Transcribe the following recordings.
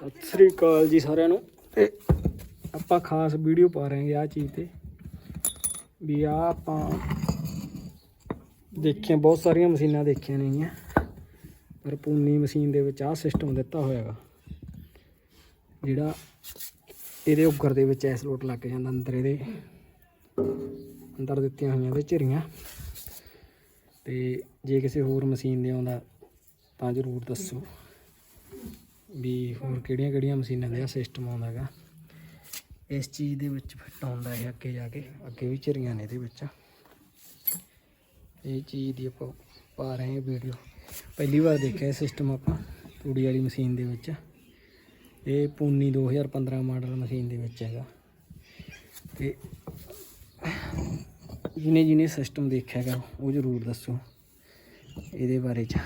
ਸਤਿ ਸ੍ਰੀ ਅਕਾਲ ਜੀ ਸਾਰਿਆਂ ਨੂੰ। ਤੇ ਆਪਾਂ ਖਾਸ ਵੀਡੀਓ ਪਾ ਰਹੇ ਹਾਂ ਆ ਚੀਜ਼ ਤੇ। ਵੀ ਆ ਆਪਾਂ ਦੇਖੀਆਂ ਬਹੁਤ ਸਾਰੀਆਂ ਮਸ਼ੀਨਾਂ ਦੇਖੀਆਂ ਨੇਗੀਆਂ। ਪਰ ਪੂਨੀ ਮਸ਼ੀਨ ਦੇ ਵਿੱਚ ਆਹ ਸਿਸਟਮ ਦਿੱਤਾ ਹੋਇਆਗਾ ਜਿਹੜਾ ਇਹਦੇ ਉੱਗਰ ਦੇ ਵਿੱਚ ਐਸ ਲੋਟ ਲੱਗ ਜਾਂਦਾ ਅੰਦਰ ਇਹਦੇ। ਅੰਦਰ ਦਿੱਤੀਆਂ ਹੋਈਆਂ ਇਹਦੇ ਝਰੀਆਂ। ਤੇ ਜੇ ਕਿਸੇ ਹੋਰ ਮਸ਼ੀਨ ਦੇ ਆਉਂਦਾ ਤਾਂ ਜ਼ਰੂਰ ਦੱਸੋ। ਵੀ ਹੋਰ ਕਿਹੜੀਆਂ ਕਿਹੜੀਆਂ ਮਸ਼ੀਨਾਂ ਦਾ ਸਿਸਟਮ ਆਉਂਦਾ ਹੈਗਾ ਇਸ ਚੀਜ਼ ਦੇ ਵਿੱਚ ਫਿੱਟ ਆਉਂਦਾ ਹੈ ਅੱਗੇ ਜਾ ਕੇ। ਅੱਗੇ ਵੀ ਝਰੀਆਂ ਨੇ ਇਹਦੇ ਵਿੱਚ। ਇਹ ਚੀਜ਼ ਦੀ ਆਪਾਂ ਪਾ ਰਹੇ ਹਾਂ ਵੀਡੀਓ ਪਹਿਲੀ ਵਾਰ ਦੇਖਿਆ ਸਿਸਟਮ ਆਪਾਂ ਤੂੜੀ ਵਾਲੀ ਮਸ਼ੀਨ ਦੇ ਵਿੱਚ। ਇਹ ਪੂਨੀ 2015 ਮਾਡਲ ਮਸ਼ੀਨ ਦੇ ਵਿੱਚ ਹੈਗਾ। ਤੇ ਜਿਹਨੇ ਜਿਹਨੇ ਸਿਸਟਮ ਦੇਖਿਆ ਹੈਗਾ ਉਹ ਜ਼ਰੂਰ ਦੱਸੋ। ਇਹਦੇ ਬਾਰੇ ਚ।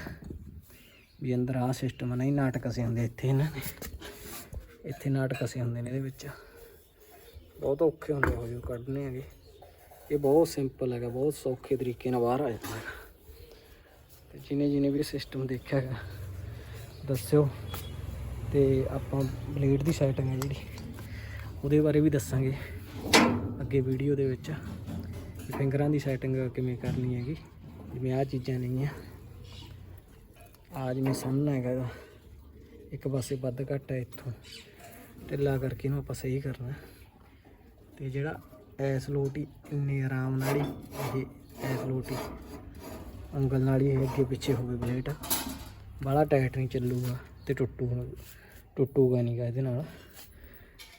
ਵੀ ਅੰਦਰ ਆਹ ਸਿਸਟਮ ਨਹੀਂ ਨਾਟਕ ਅਸੀਂ ਹੁੰਦੇ ਇੱਥੇ ਇਹਨਾਂ ਨੇ। ਇੱਥੇ ਨਾਟਕ ਅਸੀਂ ਹੁੰਦੇ ਨੇ ਇਹਦੇ ਵਿੱਚ। ਬਹੁਤ ਔਖੇ ਹੁੰਦੇ ਹੋ ਜੋ ਕੱਢਨੇ ਹੈਗੇ। ਇਹ ਬਹੁਤ ਸਿੰਪਲ ਹੈਗਾ, ਬਹੁਤ ਸੌਖੇ ਤਰੀਕੇ ਨਾਲ ਬਾਹਰ ਆ ਜਾਂਦਾ ਹੈਗਾ। ਤੇ ਜਿਹਨੇ ਜਿਹਨੇ ਵੀ ਸਿਸਟਮ ਦੇਖਿਆ ਹੈਗਾ, ਦੱਸਿਓ। ਤੇ ਆਪਾਂ ਬਲੇਡ ਦੀ ਸੈਟਿੰਗ ਹੈ ਜਿਹੜੀ, ਉਹਦੇ ਬਾਰੇ ਵੀ ਦੱਸਾਂਗੇ। ਅੱਗੇ ਵੀਡੀਓ ਦੇ ਵਿੱਚ। ਫਿੰਗਰਾਂ ਦੀ ਸੈਟਿੰਗ ਕਿਵੇਂ ਕਰਨੀ ਹੈਗੀ। ਜਿਵੇਂ ਆਹ ਚੀਜ਼ਾਂ ਨਹੀਂ ਆ ਜਿਵੇਂ ਸਾਹਮਣਾ ਹੈਗਾ ਇਹਦਾ, ਇੱਕ ਪਾਸੇ ਵੱਧ ਘੱਟ ਹੈ ਇੱਥੋਂ। ਢਿੱਲਾ ਕਰਕੇ ਇਹਨੂੰ ਆਪਾਂ ਸਹੀ ਕਰਨਾ ਤੇ ਜਿਹੜਾ ਐਸ ਲੋਟੀ ਇੰਨੇ ਆਰਾਮ ਨਾਲ ਹੀ ਇਹ ਐਸ ਲੋਟੀ ਉਂਗਲ ਨਾਲ ਹੀ ਇਹ ਅੱਗੇ ਪਿੱਛੇ ਹੋਵੇ ਬਲੇਡ ਬਾਹਲਾ ਟਾਈਟ ਨਹੀਂ ਚੱਲੂਗਾ ਤੇ ਟੁੱਟੂ ਟੁੱਟੂਗਾ ਨਹੀਂਗਾ ਇਹਦੇ ਨਾਲ।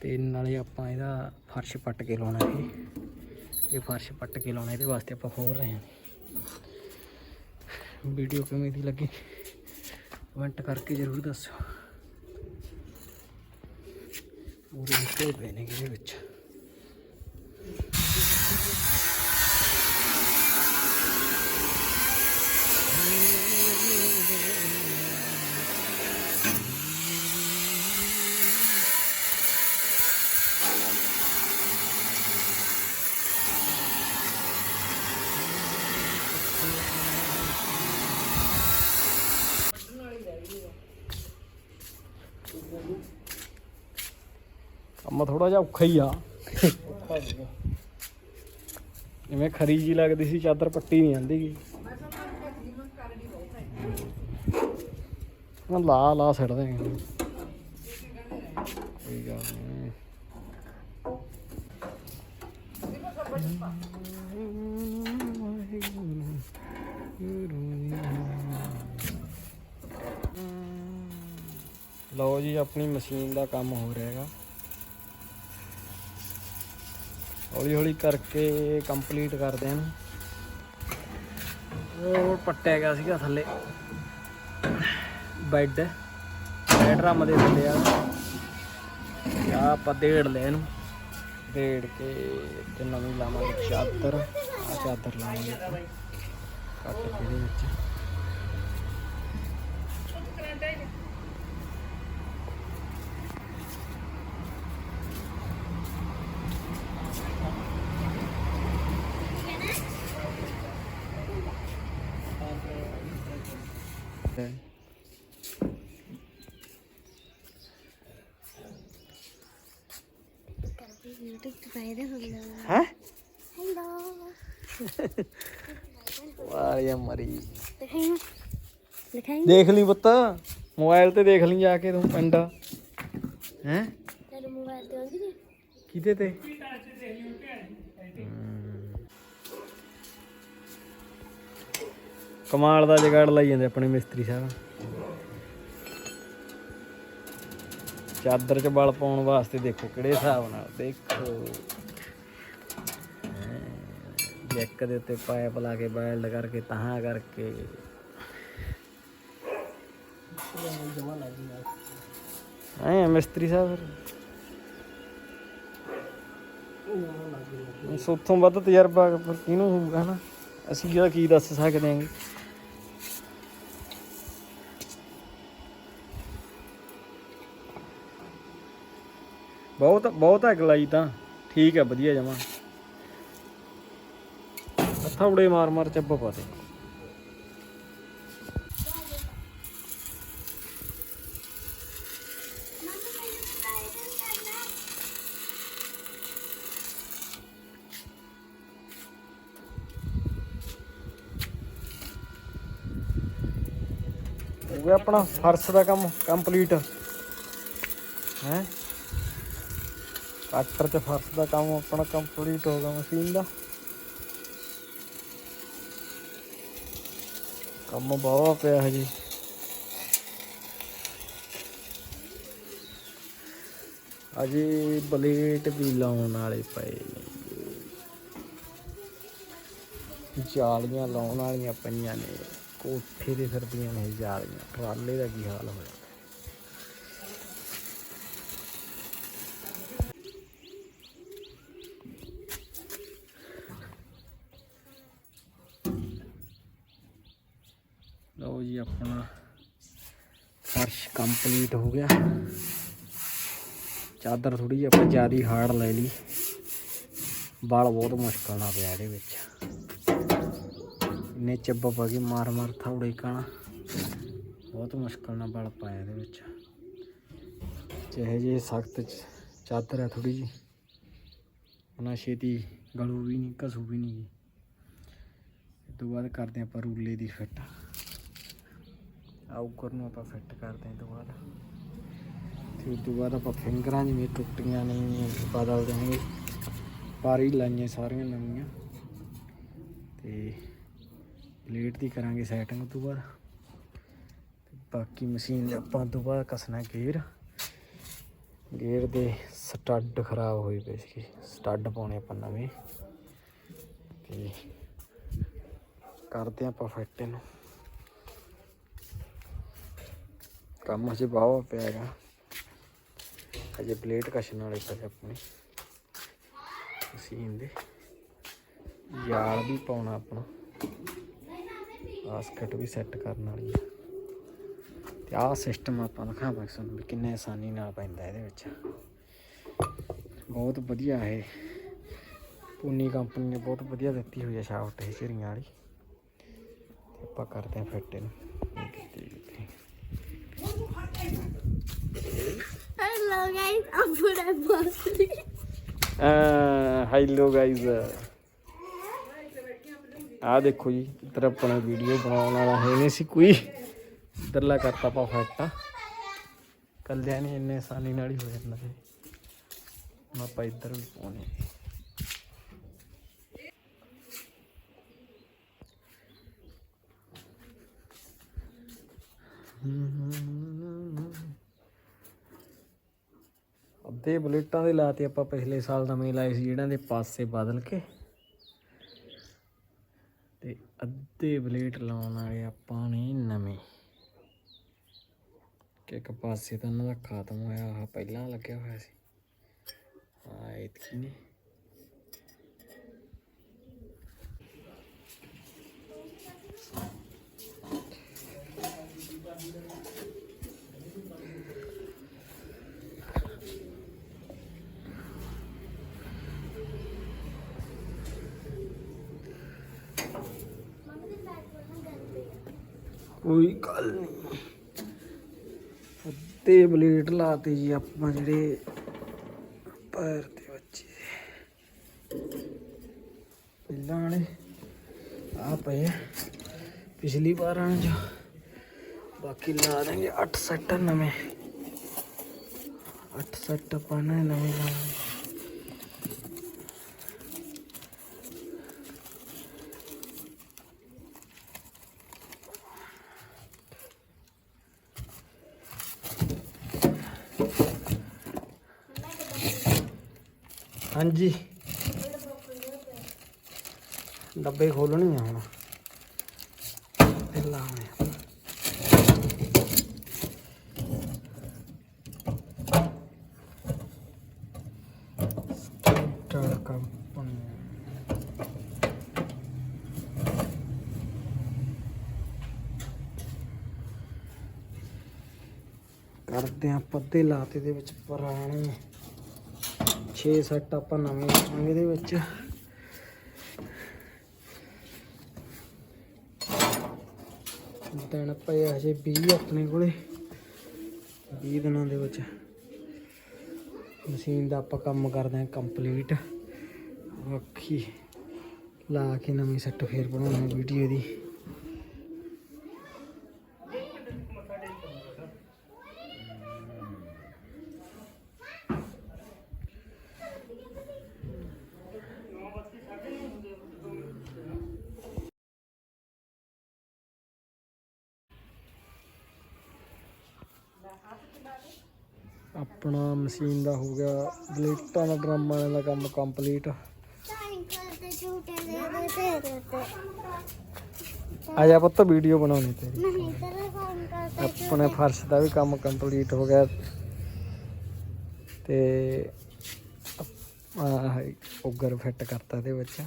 ਤੇ ਨਾਲੇ ਆਪਾਂ ਇਹਦਾ ਫਰਸ਼ ਪੱਟ ਕੇ ਲਾਉਣਾ ਇਹ। ਇਹ ਫਰਸ਼ ਪੱਟ ਕੇ ਲਾਉਣਾ ਇਹਦੇ ਵਾਸਤੇ ਆਪਾਂ ਖੋਲ ਰਹੇ ਹਾਂ। ਵੀਡੀਓ ਕਿਵੇਂ ਦੀ ਲੱਗੀ? ਕਮੈਂਟ ਕਰਕੇ ਜ਼ਰੂਰ ਦੱਸੋ ਪੂਰੇ ਨਿਕਲੇ ਪਏ ਨੇ ਇਹਦੇ ਵਿੱਚ ਕੰਮ ਥੋੜਾ ਜਿਹਾ ਔਖਾ ਹੀ ਆ। ਜਿਵੇਂ ਖਰੀ ਜੀ ਲੱਗਦੀ ਸੀ, ਚਾਦਰ ਪੱਟੀ ਨਹੀਂ ਜਾਂਦੀ ਗੀ। ਹਾਂ ਲਾ ਲਾ ਛੱਡਦੇ ਹਾਂ ਕੋਈ ਗੱਲ ਨਹੀਂ। ਲਓ ਜੀ, ਆਪਣੀ ਮਸ਼ੀਨ ਦਾ ਕੰਮ ਹੋ ਰਿਹਾ ਹੈਗਾ। ਹੌਲੀ ਹੌਲੀ ਕਰਕੇ ਕੰਪਲੀਟ ਕਰਦੇ ਹਨ ਉਹ ਪੱਟਿਆ ਗਿਆ ਸੀਗਾ ਥੱਲੇ। ਬੈੱਡ ਬੈੱਡ ਡਰਮ ਦੇ ਥੱਲੇ ਆ। ਆ ਆਪਾਂ ਦੇੜ ਲੈ ਇਹਨੂੰ। ਦੇੜ ਕੇ ਤੇ ਨਵੀਂ ਲਾਵਾਂਗੇ ਚਾਦਰ। ਆ ਚਾਦਰ ਲਾਵਾਂਗੇ ਕੱਟ ਕੇ ਇਹਦੇ ਵਿੱਚ। ਹੈ ਹੈਲੋ ਵਾਰਿਆ ਮਰੀ ਦਿਖਾਈ ਦਿਖਾਈ ਦੇਖ ਲਈ ਪੁੱਤ ਮੋਬਾਈਲ ਤੇ ਦੇਖ ਲਈ ਜਾ ਕੇ ਤੂੰ ਪਿੰਡ ਹੈ ਤੇਰੇ ਮੋਬਾਈਲ ਤੇ ਆਉਂਦੀ? ਕਿਹਦੇ ਤੇ ਕਮਾਲ ਦਾ ਜਗਾੜ ਲਾਈ ਜਾਂਦੇ ਆਪਣੇ ਮਿਸਤਰੀ ਸਾਹਿਬ। ਚਾਦਰ 'ਚ ਬਲ ਪਾਉਣ ਵਾਸਤੇ ਦੇਖੋ ਕਿਹੜੇ ਹਿਸਾਬ ਨਾਲ, ਦੇਖੋ। ਜੈਕ ਦੇ ਉੱਤੇ ਪਾਇਪ ਲਾ ਕੇ ਬੈਲਡ ਕਰਕੇ, ਤਹਾਂ ਕਰਕੇ। ਜਮਾ ਮਿਸਤਰੀ ਸਾਹਿਬ ਫਿਰ? ਸੋਥੋਂ ਵੱਧ ਤਜਰਬਾ ਕਿਹਨੂੰ ਹੋਊਗਾ ਨਾ? ਅਸੀਂ ਇਹਦਾ ਕੀ ਦੱਸ ਸਕਦੇ ਆਂਗੇ ਬਹੁਤ ਬਹੁਤ ਹੈ ਗਲਾਈ ਤਾਂ। ਠੀਕ ਹੈ, ਵਧੀਆ ਜਮਾ। ਹੱਥਾਂ ਉੜੇ ਮਾਰ ਮਾਰ ਚੱਬ ਪਾ ਦੇ। ਹੋ ਗਿਆ ਆਪਣਾ ਫਰਸ਼ ਦਾ ਕੰਮ ਕੰਪਲੀਟ ਹੈ? ਕੱਟਰ ਤੇ ਫਰਸ਼ ਦਾ ਕੰਮ, ਆਪਣਾ ਕੰਪਲੀਟ ਹੋ ਗਿਆ ਮਸ਼ੀਨ ਦਾ। ਕੰਮ ਬਹੁਤ ਪਿਆ ਹੈ ਜੀ ਅਜੇ ਬਲੇਟ ਵੀ ਲਾਉਣ ਵਾਲੇ ਪਏ ਨੇ। ਜਾਲੀਆਂ ਲਾਉਣ ਵਾਲੀਆਂ ਪਈਆਂ ਨੇ। ਕੋਠੇ ਤੇ ਫਿਰਦੀਆਂ ਨੇ ਜਾਲੀਆਂ। ਟਰਾਲੇ ਦਾ ਕੀ ਹਾਲ ਹੋਇਆ ਲਓ ਜੀ ਆਪਣਾ ਫਰਸ਼ ਕੰਪਲੀਟ ਹੋ ਗਿਆ। ਚਾਦਰ ਥੋੜੀ ਜਿਹੀ ਆਪਾਂ ਜ਼ਿਆਦਾ ਹਾਰਡ ਲੈ ਲਈ। ਵਾਲ ਬਹੁਤ ਮੁਸ਼ਕਲ ਨਾਲ ਪਿਆ ਇਹਦੇ ਵਿੱਚ। ਨੇ ਚੱਬਾ ਪਾ ਕੇ ਮਾਰ ਮਾਰ ਥੌੜੇ ਕਾਣਾ। ਬਹੁਤ ਮੁਸ਼ਕਲ ਨਾਲ ਬਲ ਪਾਇਆ ਇਹਦੇ ਵਿੱਚ। ਚਾਹੇ ਜੇ ਸਖਤ ਚਾਦਰ ਹੈ ਥੋੜੀ ਜੀ ਉਹਨਾਂ ਛੇਤੀ ਗਲੂ ਵੀ ਨਹੀਂ ਘਸੂ ਵੀ ਨਹੀਂ ਇਹ ਤੋਂ ਬਾਅਦ ਕਰਦੇ ਆਪਾਂ ਰੂਲੇ ਦੀ ਫਿੱਟ। ਆਉਕਰ ਨੂੰ ਆਪਾਂ ਫਿੱਟ ਕਰਦੇ ਹਾਂ ਇਹ ਤੋਂ ਬਾਅਦ। ਤੇ ਉਸ ਤੋਂ ਬਾਅਦ ਆਪਾਂ ਫਿੰਗਰਾਂ ਜਿਵੇਂ ਟੁੱਟੀਆਂ ਨੇ, ਬਦਲ ਦੇਵਾਂਗੇ ਪਾਰੀ ਲਾਈਆਂ ਸਾਰੀਆਂ ਨਵੀਆਂ। ਤੇ ਪਲੇਟ ਦੀ ਕਰਾਂਗੇ ਸੈਟਿੰਗ ਤੋਂ ਬਾਅਦ। ਬਾਕੀ ਮਸ਼ੀਨ ਦੇ ਆਪਾਂ ਤੋਂ ਬਾਅਦ ਕਸਣਾ ਗੇਅਰ। ਗੇਅਰ ਦੇ ਸਟੱਡ ਖਰਾਬ ਹੋਈ ਪਏ ਸੀ ਸਟੱਡ ਪਾਉਣੇ ਆਪਾਂ ਨਵੇਂ। ਤੇ ਕਰਦੇ ਆਪਾਂ ਫਿੱਟ ਇਹਨੂੰ। ਕੰਮ ਹਜੇ ਬਹੁਤ ਪਿਆ ਹੈਗਾ। ਹਜੇ ਪਲੇਟ ਕਸ਼ਨ ਵਾਲੇ ਪਏ ਆਪਣੇ। ਮਸ਼ੀਨ ਦੇ। ਯਾਰ ਵੀ ਪਾਉਣਾ ਆਪਣਾ। ਬਾਸਕਟ ਵੀ ਸੈੱਟ ਕਰਨ ਵਾਲੀ ਹੈ ਤੇ ਆਹ ਸਿਸਟਮ ਆਪਾਂ ਦਿਖਾਵਾਂਗੇ ਤੁਹਾਨੂੰ ਵੀ ਕਿੰਨੇ ਆਸਾਨੀ ਨਾਲ ਪੈਂਦਾ ਇਹਦੇ ਵਿੱਚ। ਬਹੁਤ ਵਧੀਆ ਹੈ ਪੂਨੀ ਕੰਪਨੀ ਨੇ ਬਹੁਤ ਵਧੀਆ ਦਿੱਤੀ ਹੋਈ ਹੈ ਸ਼ਾਫਟ ਇਹ ਝਰੀਆਂ ਵਾਲੀ। ਤੇ ਆਪਾਂ ਕਰਦੇ ਹਾਂ ਫਿੱਟ ਇਹਨੂੰ ਇਹ ਕੀਤੀ ਕੀਤੀ। Hello guys, ਹੈਲੋ ਗਾਇਜ਼ ਆ ਦੇਖੋ ਜੀ ਇੱਧਰ ਆਪਣਾ ਵੀਡੀਓ ਬਣਾਉਣ ਵਾਲਾ ਹੈ ਨਹੀਂ ਸੀ ਕੋਈ ਇੱਧਰਲਾ ਕਰਤਾ ਪਾ ਫੱਟਾ ਕੱਲਿਆਂ ਨਹੀਂ ਇੰਨੇ ਆਸਾਨੀ ਨਾਲ ਹੀ ਹੋ ਜਾਂਦਾ ਸੀ ਹੁਣ ਆਪਾਂ ਇੱਧਰ ਵੀ ਪਾਉਣੇ ਅੱਧੇ ਬਲੇਟਾਂ ਦੇ ਲਾਤੇ ਆਪਾਂ ਪਿਛਲੇ ਸਾਲ ਨਵੇਂ ਲਾਏ ਸੀ ਜਿਹੜਾਂ ਦੇ ਪਾਸੇ ਬਦਲ ਕੇ। ਤੇ ਅੱਧੇ ਬਲੇਟ ਲਾਉਣ ਵਾਲੇ ਆਪਾਂ ਨੇ ਨਵੇਂ। ਕਿ ਇੱਕ ਪਾਸੇ ਤਾਂ ਉਹਨਾਂ ਦਾ ਖਤਮ ਹੋਇਆ ਆ ਪਹਿਲਾਂ ਲੱਗਿਆ ਹੋਇਆ ਸੀ। ਹਾਂ ਇਤਕੀ ਨੇ। ਕੋਈ ਗੱਲ ਨਹੀਂ ਅੱਧੇ ਬਲੇਡ ਲਾਤੇ ਜੀ ਆਪਾਂ ਜਿਹੜੇ ਪੈਰ ਤੇ ਬੱਚੇ। ਪਹਿਲਾਂ ਵਾਲੇ ਆ ਪਏ ਪਿਛਲੀ ਵਾਰ ਆਣ ਜੋ ਬਾਕੀ ਲਾ ਦੇਂਗੇ 8 ਸੈੱਟ ਨਵੇਂ। 8 ਸੈੱਟ ਪਾਣਾ ਨਵੇਂ ਲਾਵਾਂਗੇ ਹਾਂਜੀ। ਡੱਬੇ ਖੋਲਣੇ ਆ ਹੁਣ। ਪਹਿਲਾਂ ਆਉਣੇ ਕਰਦੇ ਆ ਪੱਤੇ ਲਾਤੇ ਦੇ ਵਿੱਚ ਪੁਰਾਣੇ। 6 ਸੈੱਟ ਆਪਾਂ ਨਵੇਂ ਲਾਵਾਂਗੇ ਇਹਦੇ ਵਿੱਚ। ਦਿਨ ਪਏ ਹਜੇ 20 ਆਪਣੇ ਕੋਲੇ। 20 ਦਿਨਾਂ ਦੇ ਵਿੱਚ ਮਸ਼ੀਨ ਦਾ ਆਪਾਂ ਕੰਮ ਕਰਦੇ ਹਾਂ ਕੰਪਲੀਟ। ਬਾਕੀ ਲਾ ਕੇ ਨਵੀਂ ਸੈੱਟ ਫੇਰ ਬਣਾਉਣੀ ਵੀਡੀਓ ਦੀ। ਆਪਣਾ ਮਸ਼ੀਨ ਦਾ ਹੋ ਗਿਆ ਬਲੇਟਾਂ ਦਾ ਡਰਮ ਵਾਲਿਆਂ ਦਾ ਕੰਮ ਕੰਪਲੀਟ ਸਾਈਕਲ ਆ ਜਾ ਪੁੱਤ ਵੀਡੀਓ ਬਣਾਉਣੀ ਤੇਰੀ। ਆਪਣੇ ਫਰਸ਼ ਦਾ ਵੀ ਕੰਮ ਕੰਪਲੀਟ ਹੋ ਗਿਆ। ਤੇ ਆਹ ਉੱਗਰ ਫਿੱਟ ਕਰਤਾ ਇਹਦੇ ਵਿੱਚ।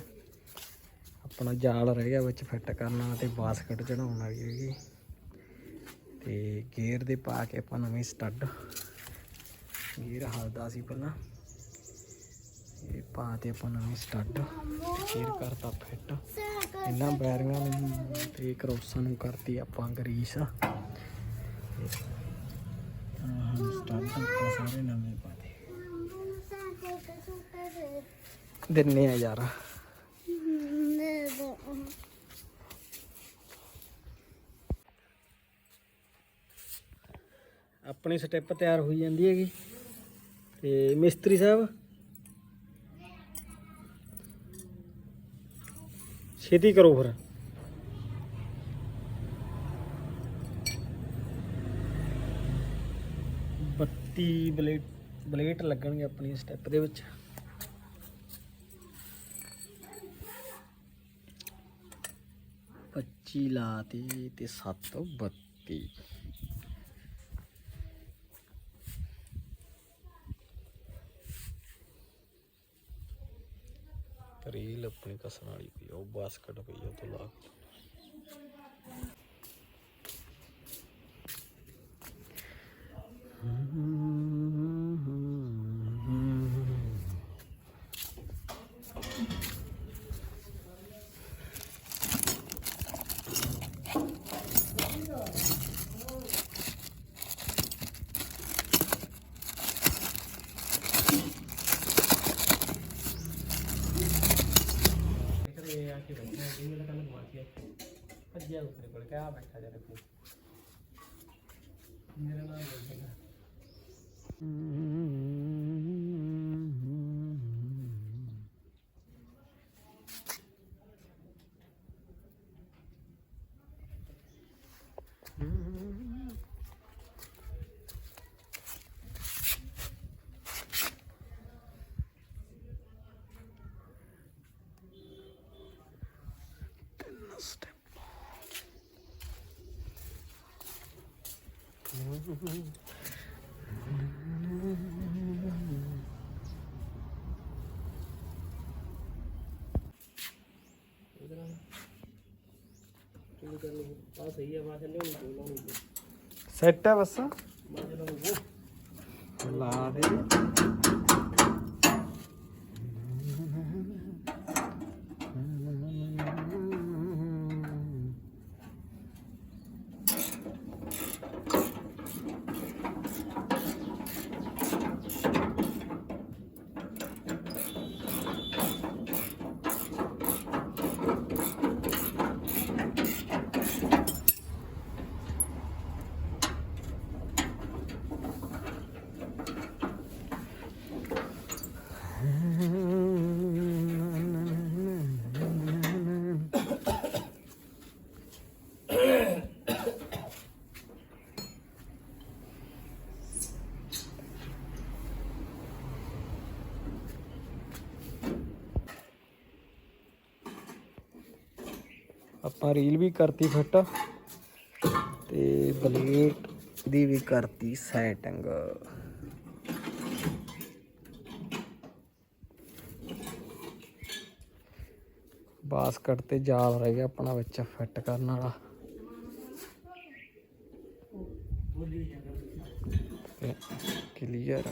ਆਪਣਾ ਜਾਲ ਰਹਿ ਗਿਆ ਵਿੱਚ ਫਿੱਟ ਕਰਨਾ ਤੇ ਬਾਸਕਟ ਚੜਾਉਣ ਵਾਲੀ ਹੈਗੀ। ਤੇ ਗੇਅਰ ਦੇ ਪਾ ਕੇ ਆਪਾਂ ਨਵੇਂ ਸਟੱਡ ਗੇਅਰ ਹਲਦਾ ਸੀ ਪਹਿਲਾਂ। ਇਹ ਪਾ ਤੇ ਆਪਾਂ ਨਵੇਂ ਸਟੱਡ ਗੇਅਰ ਕਰਤਾ ਫਿੱਟ ਇਹਨਾਂ ਬੈਰਿੰਗਾਂ ਨੂੰ ਤੇ ਕਰੋਸਾਂ ਨੂੰ ਕਰਤੀ ਆਪਾਂ ਗਰੀਸ। ਆਹ ਆਪਾਂ ਸਾਰੇ ਨਵੇਂ ਪਾਤੇ ਸਾਈਕਲ ਤੇ। ਦਿੰਨੇ ਆ ਯਾਰ ਦੇ ਦੇ ਆਪਣੀ ਸਟੈਪ ਤਿਆਰ ਹੋਈ ਜਾਂਦੀ ਹੈਗੀ। ਤੇ ਮਿਸਤਰੀ ਸਾਹਿਬ, ਛੇਤੀ ਕਰੋ ਫਿਰ। ਬੱਤੀ ਬਲੇਟ ਬਲੇਟ ਲੱਗਣਗੇ ਆਪਣੀ ਸਟੈਪ ਦੇ ਵਿੱਚ। ਪੱਚੀ ਲਾਤੀ ਤੇ 7 32 ਰੀਲ ਆਪਣੀ ਕਸਣ ਵਾਲੀ ਪਈ ਆ, ਉਹ ਬਾਸਕਟ ਪਈ ਆ, ਉਹ ਤੋਂ ਲਾ ਕੇ। Mm-hmm. ਸੈੱਟ ਹੈ ਬਸ। ਲਾ ਦੇ। ਆਪਾਂ ਰੀਲ ਵੀ ਕਰਤੀ ਫਿੱਟ ਤੇ ਬਲੇਟ ਦੀ ਵੀ ਕਰਤੀ ਸੈਟਿੰਗ ਬਾਸਕਟ ਤੇ ਜਾਲ ਰਹਿ ਗਿਆ ਆਪਣਾ ਵਿੱਚ ਫਿੱਟ ਕਰਨ ਵਾਲਾ। ਕਲੀਅਰ